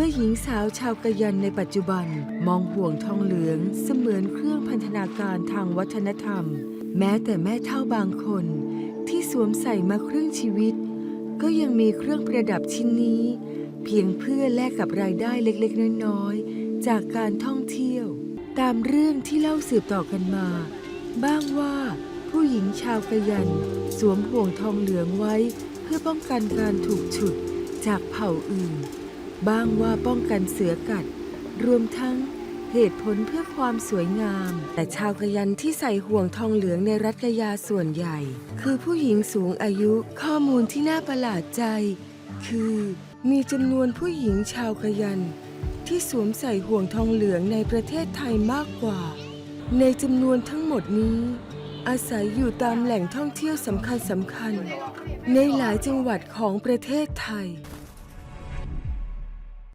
มื่อหญิงสาวชาวกะยันในปัจจุบันมองห่วงทองเหลืองเสมือนเครื่องพันธนาการทางวัฒนธรรม แม้แต่แม่เท่าบางคน ที่สวมใส่มาครึ่งชีวิต ก็ยังมีเครื่องประดับชิ้นนี้ เพียงเพื่อแลกกับรายได้เล็กๆ น้อยๆ จากการท่องเที่ยว ตามเรื่องที่เล่าสืบต่อกันมา บ้างว่าผู้หญิงชาวกะยัน สวมห่วงทองเหลืองไว้ เพื่อป้องกันการถูกฉุดจากเผ่าอื่น บ้างว่าป้องกันเสือกัด รวมทั้งเหตุผลเพื่อความสวยงาม แต่ชาวกะยันที่ใส่ห่วงทองเหลืองในรัฐกะยาส่วนใหญ่ คือผู้หญิงสูงอายุข้อมูลที่น่าประหลาดใจ คือมีจำนวนผู้หญิงชาวกะยัน ที่สวมใส่ห่วงทองเหลืองในประเทศไทยมากกว่า ในจำนวนทั้งหมดนี้ อาศัยอยู่ตามแหล่งท่องเที่ยวสำคัญสำคัญๆในหลายจังหวัดของประเทศไทย